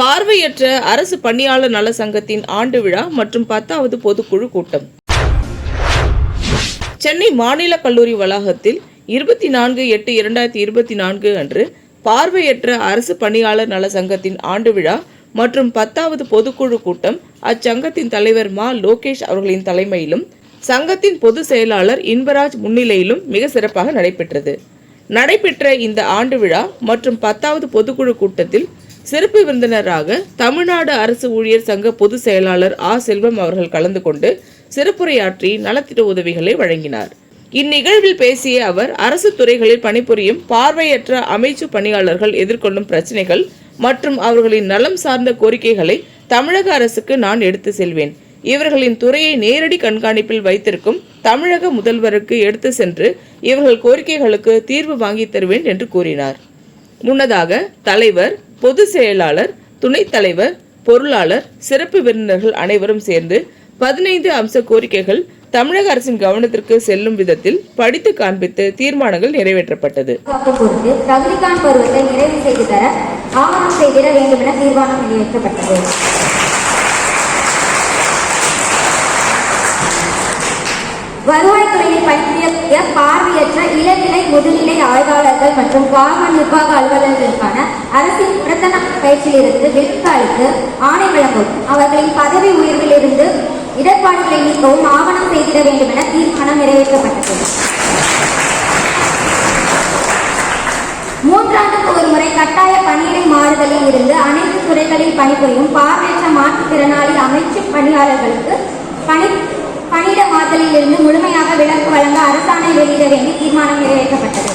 பார்வையற்ற அரசு பணியாளர் நல சங்கத்தின் ஆண்டு விழா மற்றும் பத்தாவது பொதுக்குழு கூட்டம். சென்னை மாநில கல்லூரி வளாகத்தில் இருபத்தி நான்கு எட்டு இரண்டாயிரத்தி இருபத்தி நான்கு அன்று பார்வையற்ற அரசு பணியாளர் நல சங்கத்தின் ஆண்டு விழா மற்றும் பத்தாவது பொதுக்குழு கூட்டம் அச்சங்கத்தின் தலைவர் மா லோகேஷ் அவர்களின் தலைமையிலும் சங்கத்தின் பொதுச் செயலாளர் இன்பராஜ் முன்னிலையிலும் மிக சிறப்பாக நடைபெற்றது. நடைபெற்ற இந்த ஆண்டு விழா மற்றும் பத்தாவது பொதுக்குழு கூட்டத்தில் சிறப்பு விருந்தினராக தமிழ்நாடு அரசு ஊழியர் சங்க பொதுச் செயலாளர் ஆ. செல்வம் அவர்கள் கலந்து கொண்டு சிறப்புரையாற்றி நலத்திட்ட உதவிகளை வழங்கினார். இந்நிகழ்வில் பேசிய அவர் அரசு துறைகளில் பணிபுரியும் பார்வையற்ற அமைச்சு பணியாளர்கள் எதிர்கொள்ளும் பிரச்சனைகள் மற்றும் அவர்களின் நலம் சார்ந்த கோரிக்கைகளை தமிழக அரசுக்கு நான் எடுத்து செல்வேன். இவர்களின் துறையை நேரடி கண்காணிப்பில் வைத்திருக்கும் தமிழக முதல்வருக்கு எடுத்து சென்று இவர்கள் கோரிக்கைகளுக்கு தீர்வு வாங்கி தருவேன் என்று கூறினார். முன்னதாக தலைவர் பொதுச் செயலாளர் துணைத் தலைவர் பொருளாளர் சிறப்பு விருந்தினர்கள் அனைவரும் சேர்ந்து பதினைந்து அம்ச கோரிக்கைகள் தமிழக அரசின் கவனத்திற்கு செல்லும் விதத்தில் படித்து காண்பித்து தீர்மானங்கள் நிறைவேற்றப்பட்டது. காப்பு தகுதிகான் பருவத்தை நிறைவு செய்து தர ஆவணம் செய்திட வேண்டும் என தீர்மானம் நிறைவேற்றப்பட்டது. வருவாய்த்துறையில் பயிற்சிய பார்வையற்ற இளநிலை முதுநிலை ஆய்வாளர்கள் மற்றும் வாகன நிர்வாக அலுவலர்களுக்கான அரசின் பிரதன பயிற்சியிலிருந்து விலக்கு ஆணை வழங்கும். அவர்களின் பதவி உயர்விலிருந்து இடர்பாடுகளை நீக்கவும் ஆவணம் செய்திட வேண்டும் என தீர்மானம் நிறைவேற்றப்பட்டது. மூன்றாண்டுக்கு ஒரு முறை கட்டாய பணியிடை மாறுதலில் இருந்து அனைத்து துறைகளில் பணிபுரியும் பார்வையற்ற மாற்றுத்திறனாளி அமைச்சு பணியாளர்களுக்கு பணி பணியிட மாதலில் இருந்து முழுமையாக விலக்கு வழங்க அரசாணை வெளியிட வேண்டி தீர்மானம் நிறைவேற்றப்பட்டது.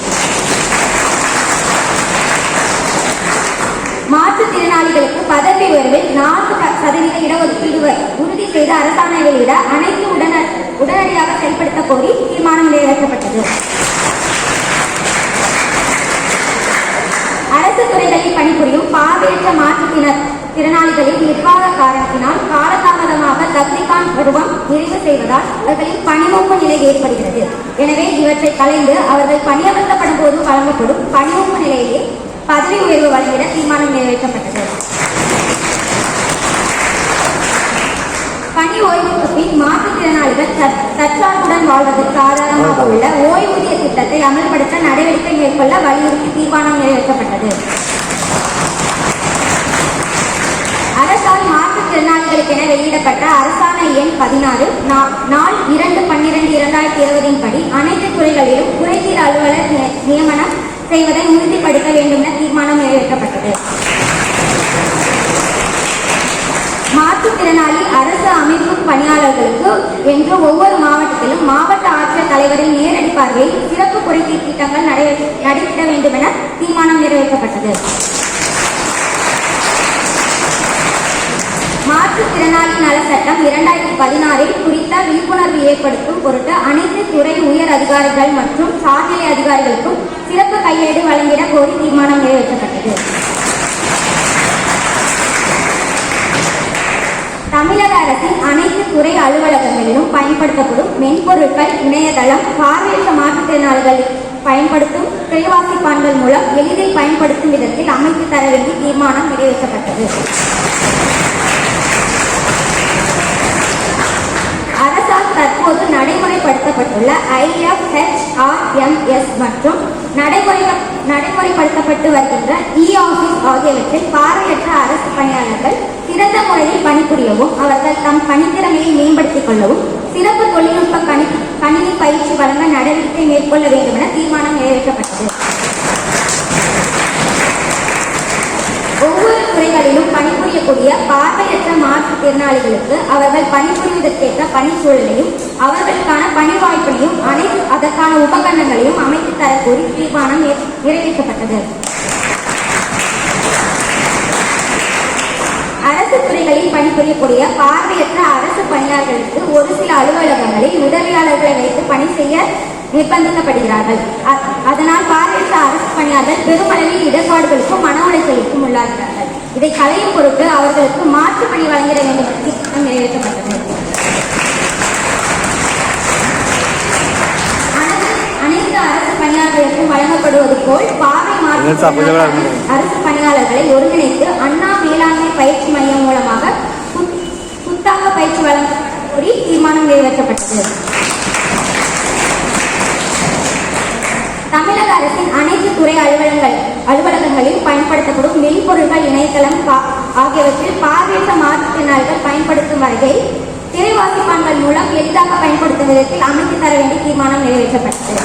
மாற்றுத்திறனாளிகளுக்கு பதவி உயர்வில் நான்கு சதவீத இடஒதுக்கீடு வ- உறுதி செய்து அரசாணை வெளியிட அனைத்து உடன உடனடியாக செயல்படுத்த கோரி தீர்மானம் நிறைவேற்றப்பட்டது. அரசு துறைகளில் பணிபுரியும் பார்வையற்ற மாற்றுத்திறன் திறனாளிகளின் நிர்வாக காரணத்தினால் காலதாமதமாக தக்னிகான் பருவம் நிறைவு செய்வதால் அவர்களின் பணிமூப்பு நிலை ஏற்படுகிறது. எனவே இவற்றை கலைந்து அவர்கள் பணியமர்த்தப்படும் போது வழங்கப்படும் பணிமூப்பு நிலையிலே பதவி உயர்வு வழங்கிட தீர்மானம் நிறைவேற்றப்பட்டது. பணி ஓய்வுக்கு பின் மாற்றுத்திறனாளிகள் தற்சார்புடன் வாழ்வதற்கு ஆதாரமாக உள்ள ஓய்வூதிய திட்டத்தை அமல்படுத்த நடவடிக்கை மேற்கொள்ள வலியுறுத்தி தீர்மானம் நிறைவேற்றப்பட்டது. மாற்றுத்திறனாளிகளுக்கென வெளியிடப்பட்ட அரசாணை எண் பதினாறு நாள் இரண்டு பன்னிரண்டு இரண்டாயிரத்தி இருபதின் படி அனைத்து துறைகளிலும் குறைதீர் அலுவலர் நியமனம் செய்வதை உறுதிப்படுத்த வேண்டும் என தீர்மானம் நிறைவேற்றப்பட்டது. மாற்றுத்திறனாளி அரசு அமைப்பு பணியாளர்களுக்கு என்று ஒவ்வொரு மாவட்டத்திலும் மாவட்ட ஆட்சியர் தலைவரின் நேரடி பார்வையில் சிறப்பு குறைதீர் திட்டங்கள் நடை- நடைபெற வேண்டும் என தீர்மானம் நிறைவேற்றப்பட்டது. மாற்றுத்திறனாளி நல சட்டம் இரண்டாயிரத்தி பதினாறில் குறித்த விழிப்புணர்வு ஏற்படுத்தும் பொருட்டு அனைத்து துறை உயர் அதிகாரிகள் மற்றும் சார்நிலை அதிகாரிகளுக்கும் சிறப்பு கையேடு வழங்கிட கோரி தீர்மானம் நிறைவேற்றப்பட்டது. தமிழக அரசின் அனைத்து துறை அலுவலகங்களிலும் பயன்படுத்தப்படும் மென்பொருட்கள் இணையதளம் பார்வையற்ற மாற்றுத்திறனாளிகள் பயன்படுத்தும் திரைவாசிப்பான்கள் மூலம் எளிதில் பயன்படுத்தும் விதத்தில் அமைத்து தர வேண்டிய தீர்மானம் நிறைவேற்றப்பட்டது. வழங்கப்பட்டுள்ள ஐஎஃப்ஹெச்ஆர்எம்எஸ் மற்றும் நடைமுறை நடைமுறைப்படுத்தப்பட்டு வருகின்ற இ ஆஃபீஸ் ஆகியவற்றில் பார்வையற்ற அரசு பணியாளர்கள் சிறந்த முறையில் பணிபுரியவும் அவர்கள் தம் பணித்திறமையை மேம்படுத்திக் கொள்ளவும் சிறப்பு தொழில்நுட்ப கணி கணினி பயிற்சி வழங்க நடவடிக்கை மேற்கொள்ள வேண்டும் என தீர்மானம் நிறைவேற்றப்பட்டது. ஒவ்வொரு துறைகளிலும் பணிபுரியக்கூடிய பார்வையற்ற மாற்றுத்திறனாளிகளுக்கு அவர்கள் பணிபுரிவதற்கேற்ற பணிச்சூழலையும் அவர்களுக்கான பணி வாய்ப்பையும் அனைத்து அதற்கான உபகரணங்களையும் அமைத்து தரக்கோரி தீர்மானம் நிறைவேற்றப்பட்டது. அரசு துறைகளில் பணிபுரியக்கூடிய பார்வையற்ற அரசு பணியாளர்களுக்கு ஒரு சில அலுவலகங்களில் உதவியாளர்களை வைத்து பணி செய்ய நிர்பந்திக்கப்படுகிறார்கள். அதனால் பார்வையற்ற அரசு பணியாளர்கள் பெருமளவில் இடர்பாடுகளுக்கும் மன உளைச்சலுக்கும் உள்ளாகிறார்கள். இதை களையும் பொருட்டு அவர்களுக்கு மாற்று பணி வழங்கிட வேண்டும் என்ற தீர்மானம் நிறைவேற்றப்பட்டது. அனைத்து- அரசு பணியாளர்களுக்கும் வழங்கப்படுவது போல் பார்வை மாற்று அரசு பணியாளர்களை ஒருங்கிணைத்து அண்ணா மேலாண்மை பயிற்சி மையம் மூலமாக புத்- புத்தாக்க பயிற்சி வழங்க கோரி தீர்மானம் நிறைவேற்றப்பட்டது. அரசின் அனைத்து துறை அலுவலகங்கள் அலுவலகங்களில் பயன்படுத்தப்படும் மென்பொருள்கள் இணையதளம் பா- ஆகியவற்றில் பார்வையற்ற மாற்றுத்திறனாளிகள் பயன்படுத்தும் வகையில் திரைவாசிப்பான்கள் மூலம் எளிதாக பயன்படுத்தும் விதத்தில் அமைத்து தர வேண்டிய தீர்மானம் நிறைவேற்றப்பட்டது.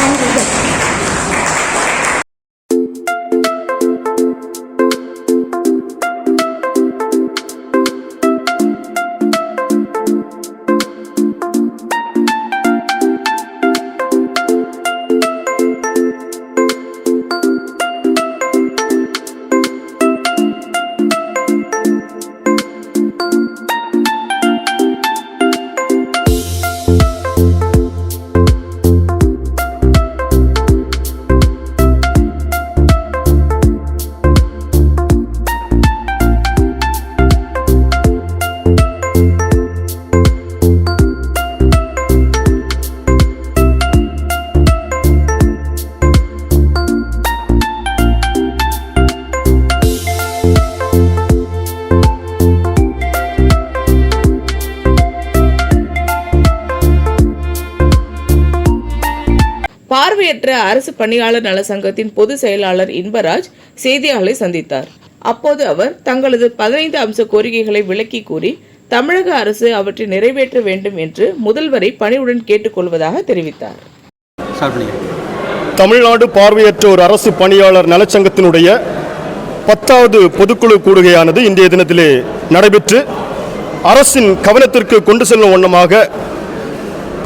நன்றி. பார்வையற்ற அரசு பணியாளர் நல சங்கத்தின் பொதுச் செயலாளர் இன்பராஜ் செய்தியாளர்களை சந்தித்தார். அப்போது அவர் தங்களது பதினைந்து அம்ச கோரிக்கைகளை விளக்கி கூறி தமிழக அரசு அவற்றை நிறைவேற்ற வேண்டும் என்று முதல்வரை பணிவுடன் கேட்டுக்கொள்வதாக தெரிவித்தார். தமிழ்நாடு பார்வையற்றோர் அரசு பணியாளர் நலச்சங்கத்தினுடைய பத்தாவது பொதுக்குழு கூடுகையானது இன்றைய தினத்திலே நடைபெற்று அரசின் கவனத்திற்கு கொண்டு செல்லும் வண்ணமாக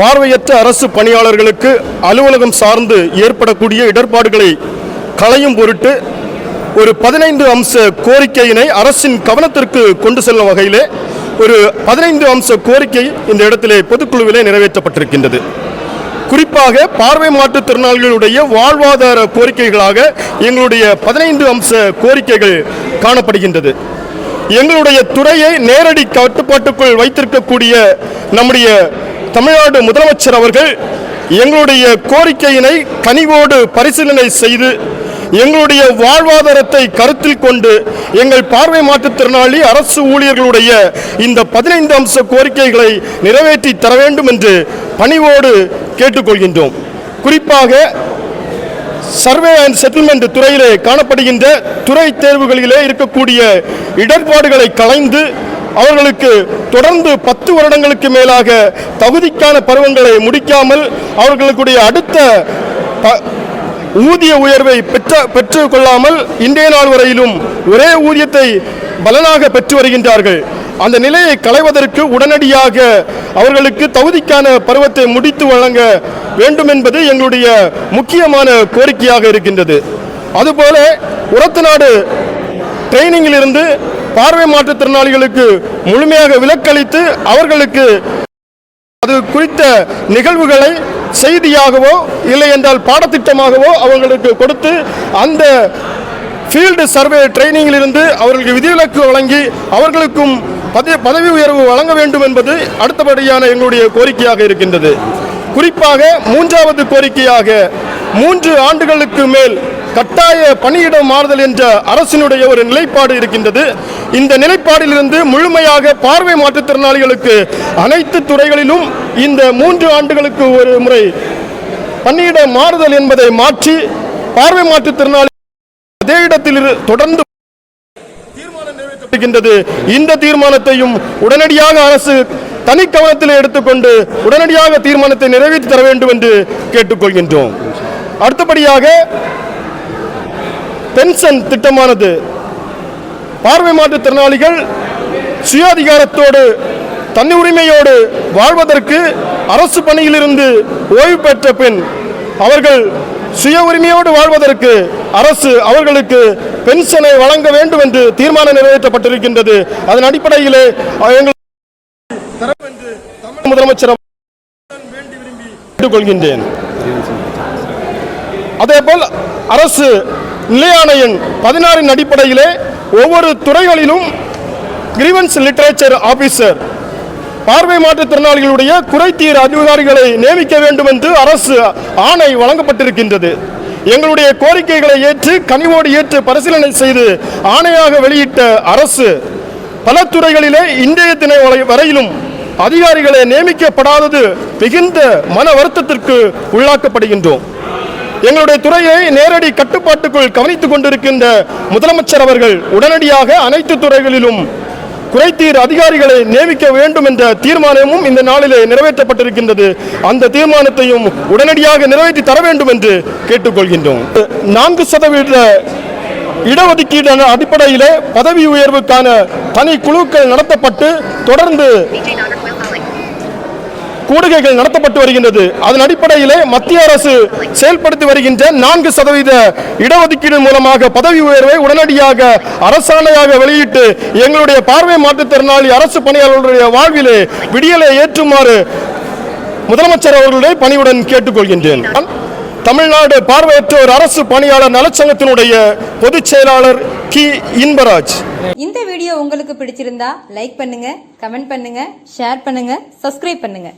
பார்வையற்ற அரசு பணியாளர்களுக்கு அலுவலகம் சார்ந்து ஏற்படக்கூடிய இடர்பாடுகளை களையும் பொருட்டு ஒரு பதினைந்து அம்ச கோரிக்கையினை அரசின் கவனத்திற்கு கொண்டு செல்லும் வகையிலே ஒரு பதினைந்து அம்ச கோரிக்கை இந்த இடத்திலே பொதுக்குழுவிலே நிறைவேற்றப்பட்டிருக்கின்றது. குறிப்பாக பார்வை மாற்றுத்திறனாளிகளுடைய வாழ்வாதார கோரிக்கைகளாக எங்களுடைய பதினைந்து அம்ச கோரிக்கைகள் காணப்படுகின்றது. எங்களுடைய துறையை நேரடி கட்டுப்பாட்டுக்குள் வைத்திருக்கக்கூடிய நம்முடைய தமிழ்நாடு முதலமைச்சர் அவர்கள் எங்களுடைய கோரிக்கையினை கனிவோடு பரிசீலனை செய்து எங்களுடைய வாழ்வாதாரத்தை கருத்தில் கொண்டு எங்கள் பார்வை மாற்றுத்திறனாளி அரசு ஊழியர்களுடைய இந்த பதினைந்து அம்ச கோரிக்கைகளை நிறைவேற்றி தர வேண்டும் என்று பணிவோடு கேட்டுக்கொள்கின்றோம். குறிப்பாக சர்வே அண்ட் செட்டில்மெண்ட் துறையிலே காணப்படுகின்ற துறை தேர்வுகளிலே இருக்கக்கூடிய இடர்பாடுகளை களைந்து அவர்களுக்கு தொடர்ந்து பத்து வருடங்களுக்கு மேலாக தகுதிக்கான பருவங்களை முடிக்காமல் அவர்களுடைய அடுத்த ப- ஊதிய உயர்வை பெற்ற பெற்று கொள்ளாமல் இன்றைய நாள் வரையிலும் ஒரே ஊதியத்தை பலனாக பெற்று வருகின்றார்கள். அந்த நிலையை களைவதற்கு உடனடியாக அவர்களுக்கு தகுதிக்கான பருவத்தை முடித்து வழங்க வேண்டும் என்பது எங்களுடைய முக்கியமான கோரிக்கையாக இருக்கின்றது. அதுபோல உரத்து நாடு ட்ரைனிங்கிலிருந்து பார்வை மாற்றுத்திறனாளிகளுக்கு முழுமையாக விலக்களித்து அவர்களுக்கு அது குறித்த நிகழ்வுகளை செய்தியாகவோ இல்லை என்றால் பாடத்திட்டமாகவோ அவர்களுக்கு கொடுத்து அந்த ஃபீல்டு சர்வே ட்ரைனிங்கிலிருந்து அவர்களுக்கு விதிவிலக்கு வழங்கி அவர்களுக்கும் பதவி பதவி உயர்வு வழங்க வேண்டும் என்பது அடுத்தபடியான எங்களுடைய கோரிக்கையாக இருக்கின்றது. குறிப்பாக மூன்றாவது கோரிக்கையாக மூன்று ஆண்டுகளுக்கு மேல் கட்டாய பணியிடம் மாறுதல் என்ற அரசினுடைய ஒரு நிலைப்பாடு இருக்கின்றது. இந்த நிலைப்பாடிலிருந்து முழுமையாக பார்வை மாற்றுத்திறனாளிகளுக்கு அனைத்து துறைகளிலும் இந்த மூன்று ஆண்டுகளுக்கு ஒரு முறை பணியிட மாறுதல் என்பதை மாற்றி பார்வை மாற்றுத்திறனாளி அதே இடத்தில் இரு- தொடர்ந்து தீர்மானம் இந்த தீர்மானத்தையும் உடனடியாக அரசு தனி கவனத்தில் எடுத்துக்கொண்டு உடனடியாக தீர்மானத்தை நிறைவேற்றி தர வேண்டும் என்று கேட்டுக்கொள்கின்றோம். அடுத்தபடியாக பென்ஷன் திட்டமானது. பார்வை மாற்றுத்திறனாளிகள் சுயாதிகாரத்தோடு தனி உரிமையோடு வாழ்வதற்கு அரசு பணியிலிருந்து ஓய்வு பெற்ற பின் அவர்கள் சுய உரிமையோடு வாழ்வதற்கு அரசு அவர்களுக்கு பென்ஷனை வழங்க வேண்டும் என்று தீர்மானம் நிறைவேற்றப்பட்டிருக்கின்றது. அதன் அடிப்படையிலே எங்கள் முதலமைச்சர் கேட்டுக்கொள்கின்றேன். அதேபோல் அரசு நிலையான எண் பதினாறின் அடிப்படையிலே ஒவ்வொரு துறைகளிலும் கிரீவன்ஸ் லிட்ரேச்சர் ஆபீசர் பார்வை மாற்றுத்திறனாளிகளுடைய குறைத்தீர் அதிகாரிகளை நியமிக்க வேண்டும் என்று அரசு ஆணை வழங்கப்பட்டிருக்கின்றது. எங்களுடைய கோரிக்கைகளை ஏற்று கனிவோடு ஏற்று பரிசீலனை செய்து ஆணையாக வெளியிட்ட அரசு பல துறைகளிலே இன்றைய தின வரை- வரையிலும் அதிகாரிகளை நியமிக்கப்படாதது மிகுந்த மன வருத்தத்திற்கு உள்ளாக்கப்படுகின்றோம். எங்களுடைய துறையை நேரடி கட்டுப்பாட்டுக்குள் கவனித்துக் கொண்டிருக்கின்ற முதலமைச்சர் அவர்கள் உடனடியாக அனைத்து துறைகளிலும் குறைத்தீர் அதிகாரிகளை நியமிக்க வேண்டும் என்ற தீர்மானமும் இந்த நாளிலே நிறைவேற்றப்பட்டிருக்கின்றது. அந்த தீர்மானத்தையும் உடனடியாக நிறைவேற்றி தர வேண்டும் என்று கேட்டுக்கொள்கின்றோம். நான்கு சதவீத இடஒதுக்கீடு அடிப்படையிலே பதவி உயர்வுக்கான தனி குழுக்கள் நடத்தப்பட்டு தொடர்ந்து கூடுகைகள் நடத்தப்பட்டு வருகின்றது. அதன் அடிப்படையிலே மத்திய அரசு செயல்படுத்தி வருகின்ற நான்கு சதவீத இடஒதுக்கீடு மூலமாக பதவி உயர்வை உடனடியாக அரசாணையாக வெளியிட்டு எங்களுடைய பார்வை மாற்றுத்திறனாளி அரசு பணியாளர்களுடைய வாழ்விலே விடியலை ஏற்றுமாறு முதலமைச்சர் அவர்களுடைய பணியுடன் கேட்டுக்கொள்கின்றேன். தமிழ்நாடு பார்வையற்றோர் அரசு பணியாளர் நலச்சங்கத்தினுடைய பொதுச் செயலாளர் கி. இன்பராஜ். இந்த வீடியோ உங்களுக்கு பிடிச்சிருந்தா லைக் பண்ணுங்க கமெண்ட் பண்ணுங்க ஷேர் பண்ணுங்க சப்ஸ்கிரைப் பண்ணுங்க.